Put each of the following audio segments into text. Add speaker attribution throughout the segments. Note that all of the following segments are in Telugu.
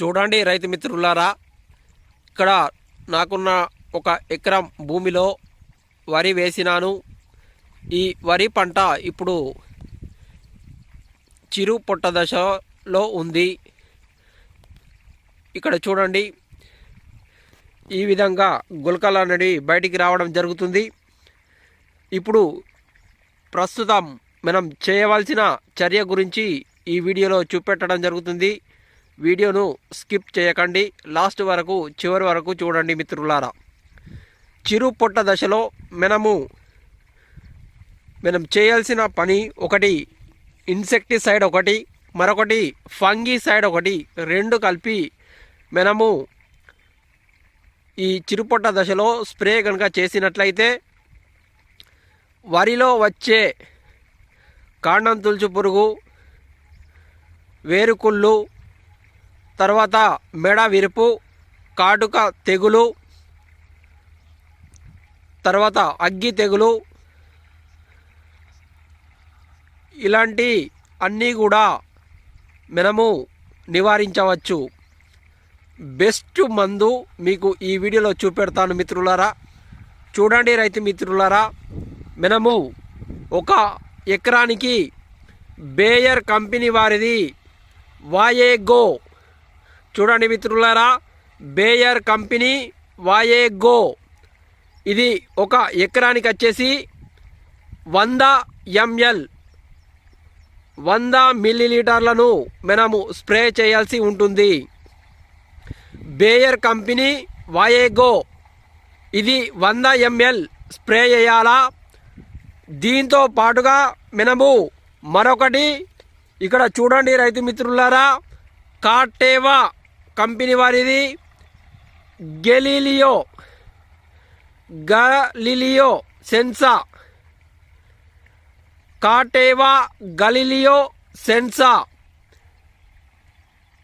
Speaker 1: చూడండి రైతు మిత్రులారా ఇక్కడ నాకున్న ఒక ఎకరం భూమిలో వరి వేసినాను. ఈ వరి పంట ఇప్పుడు చిరు పొట్ట దశలో ఉంది. ఇక్కడ చూడండి ఈ విధంగా గులకలు అనేది బయటికి రావడం జరుగుతుంది. ఇప్పుడు ప్రస్తుతం మనం చేయవలసిన చర్య గురించి ఈ వీడియోలో చూపెట్టడం జరుగుతుంది. వీడియోను స్కిప్ చేయకండి. లాస్ట్ వరకు చివరి వరకు చూడండి మిత్రులారా. చిరు పొట్ట దశలో మనము మనం చేయాల్సిన పని ఒకటి ఇన్సెక్టిసైడ్ ఒకటి మరొకటి ఫంగిసైడ్ ఒకటి రెండు కలిపి మనము ఈ చిరుపొట్ట దశలో స్ప్రే కనుక చేసినట్లయితే వరిలో వచ్చే కాండం తులుచు పురుగు వేరుకుళ్ళు తర్వాత మెడ విరుపు కాటుక తెగులు తర్వాత అగ్గి తెగులు. ఇలాంటి అన్నీ కూడా మనము నివారించవచ్చు. బెస్ట్ మందు మీకు ఈ వీడియోలో చూపెడతాను మిత్రులారా. చూడండి రైతు మిత్రులారా మనము ఒక ఎకరానికి బేయర్ కంపెనీ వారిది వాయేగో చూడండి మిత్రులారా బేయర్ కంపెనీ వాయేగో ఇది ఒక ఎకరానికి వచ్చేసి వంద ఎంఎల్. వంద మిల్లీలీటర్లను మనము స్ప్రే చేయాల్సి ఉంటుంది. బేయర్ కంపెనీ వాయేగో ఇది వంద ఎంఎల్ స్ప్రే చేయాలా? దీంతో పాటుగా మనము మరొకటి ఇక్కడ చూడండి రైతు మిత్రులారా కాటేవా. కంపెనీ వారిది గెలీలియో. గలిలియో సెన్సా. కాటేవా గలిలియో సెన్సా.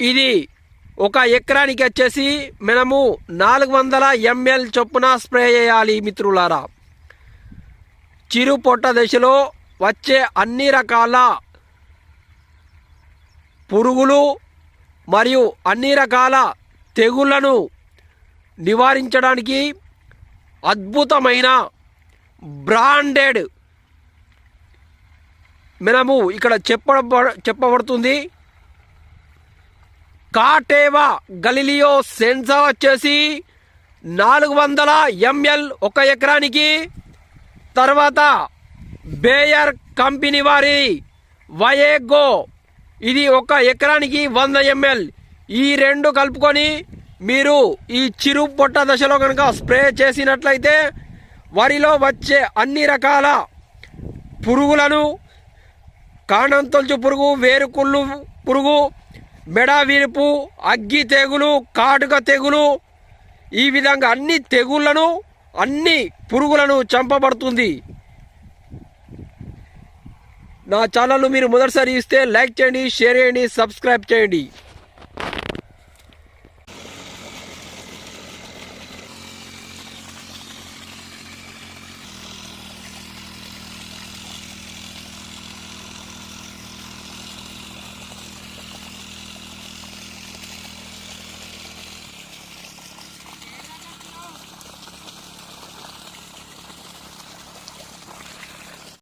Speaker 1: ఇది ఒక ఎకరానికి వచ్చేసి మనము నాలుగు వందల ఎంఎల్ చొప్పున స్ప్రే చేయాలి మిత్రులారా. చిరు పొట్ట దశలో వచ్చే అన్ని రకాల పురుగులు మరియు అన్ని రకాల తెగుళ్ళను నివారించడానికి అద్భుతమైన బ్రాండెడ్ మనము ఇక్కడ చెప్పబ చెప్పబడుతుంది. కాటేవా గలిలియో సెన్సార్ వచ్చేసి నాలుగు వందల ఎంఎల్ ఒక ఎకరానికి తర్వాత బేయర్ కంపెనీ వారి వయేగో ఇది ఒక ఎకరానికి వంద ఎంఎల్. ఈ రెండు కలుపుకొని మీరు ఈ చిరు పొట్ట దశలో కనుక స్ప్రే చేసినట్లయితే వరిలో వచ్చే అన్ని రకాల పురుగులను కాండం తొలుచు పురుగు వేరుకుళ్ళు పురుగు మెడ విరుపు అగ్గి తెగులు కాటుక తెగులు ఈ విధంగా అన్ని తెగుళ్ళను అన్ని పురుగులను చంపబడుతుంది. నా ఛానల్ను మీరు మొదటిసారి ఇస్తే లైక్ చేయండి షేర్ చేయండి సబ్స్క్రైబ్ చేయండి.